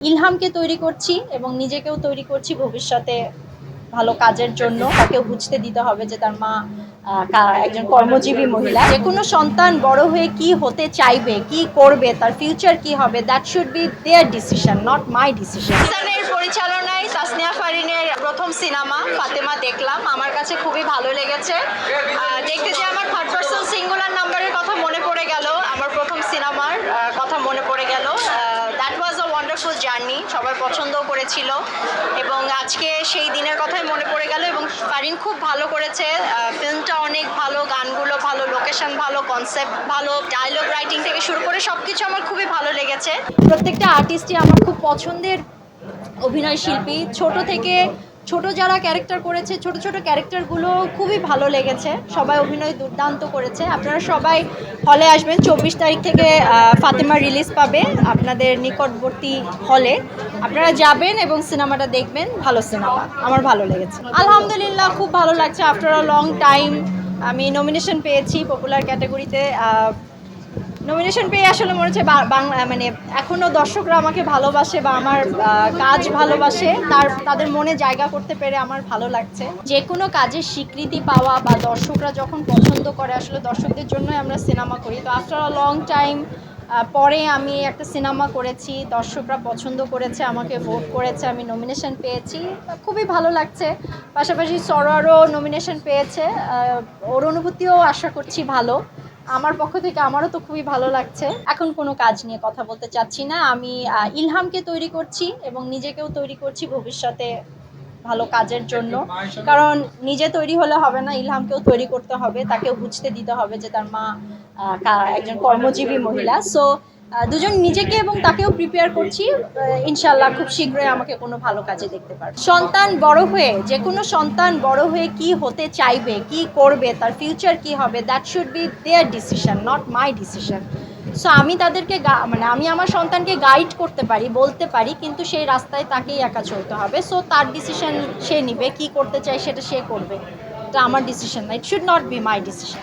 ইলহামকে তৈরি করছি এবং নিজেকেও তৈরি করছি ভবিষ্যতে ভালো কাজের জন্য। তাকেও বুঝতে দিতে হবে যে তার মা একজন কর্মজীবী মহিলা। যে কোনো সন্তান বড় হয়ে কি হতে চাইবে, কি করবে, তার ফিউচার কি হবে that should be their decision not my decision পরিচালনায় তাসনিয়া ফারিনের প্রথম সিনেমা, ফাতেমা দেখলাম। আমার কাছে খুবই ভালো লেগেছে আহ, দেখতে যে আমার থার্ড পার্সন সিঙ্গুলার নাম্বারের কথা মনে পড়ে গেল আমার প্রথম সিনেমার আহ, কথা মনে পড়ে গেল that was a wonderful journey সবাই পছন্দও করেছিল এবং আজকে সেই দিনের কথাই মনে পড়ে গেল এবং ফারিন খুব ভালো করেছে। ফিল্মটা অনেক ভালো, গানগুলো ভালো লোকেশন ভালো কনসেপ্ট ভালো ডায়লগ রাইটিং থেকে শুরু করে সব কিছু আমার খুবই ভালো লেগেছে। প্রত্যেকটা আর্টিস্টই আমার খুব পছন্দের অভিনয় শিল্পী। ছোট থেকে ছোট যারা ক্যারেক্টার করেছে, ছোট ছোট ক্যারেক্টারগুলো খুবই ভালো লেগেছে। সবাই অভিনয় দুর্দান্ত করেছে। আপনারা সবাই হলে আসবেন। চব্বিশ তারিখ থেকে ফাতেমা রিলিজ পাবে আপনাদের নিকটবর্তী হলে। আপনারা যাবেন এবং সিনেমাটা দেখবেন। ভালো সিনেমা। আমার ভালো লেগেছে। আলহামদুলিল্লাহ, খুব ভালো লাগছে। আফটার আ লং টাইম আমি নমিনেশন পেয়েছি পপুলার ক্যাটাগরিতে নমিনেশন পেয়ে আসলে মনে হচ্ছে বাংলা মানে এখনও দর্শকরা আমাকে ভালোবাসে বা আমার কাজ ভালোবাসে। তার, তাদের মনে জায়গা করতে পেরে আমার ভালো লাগছে। যে কোনো কাজের স্বীকৃতি পাওয়া বা দর্শকরা যখন পছন্দ করে, আসলে দর্শকদের জন্যই আমরা সিনেমা করি। তো আফটার আ লং টাইম পরে আমি একটা সিনেমা করেছি, দর্শকরা পছন্দ করেছে, আমাকে ভোট করেছে, আমি নমিনেশন পেয়েছি। খুবই ভালো লাগছে। পাশাপাশি সরোয়ারও নমিনেশন পেয়েছে। ওর অনুভূতিও আশা করছি ভালো। আমার পক্ষ থেকে আমারও তো খুবই ভালো লাগছে। এখন কোনো কাজ নিয়ে কথা বলতে চাচ্ছি না। আমি ইলহামকে তৈরি করছি এবং নিজেকেও তৈরি করছি ভবিষ্যতে ভালো কাজের জন্য। কারণ নিজে তৈরি হলে হবে না, ইলহামকেও তৈরি করতে হবে। তাকেও বুঝতে দিতে হবে যে তার মা একজন কর্মজীবী মহিলা। সো দুজন নিজেকে এবং তাকেও প্রিপেয়ার করছি ইনশাল্লাহ খুব শীঘ্রই আমাকে কোনো ভালো কাজে দেখতে পারবে। সন্তান বড় হয়ে, যে কোনো সন্তান বড় হয়ে কি হতে চাইবে, কি করবে, তার ফিউচার কি হবে that should be their decision not my decision so আমি তাদেরকে মানে আমি আমার সন্তানকে গাইড করতে পারি, বলতে পারি, কিন্তু সেই রাস্তায় তাকেই একা চলতে হবে। সো তার ডিসিশন সে নিবে, কি করতে চায় সেটা সে করবে। এটা আমার ডিসিশন না it should not be my decision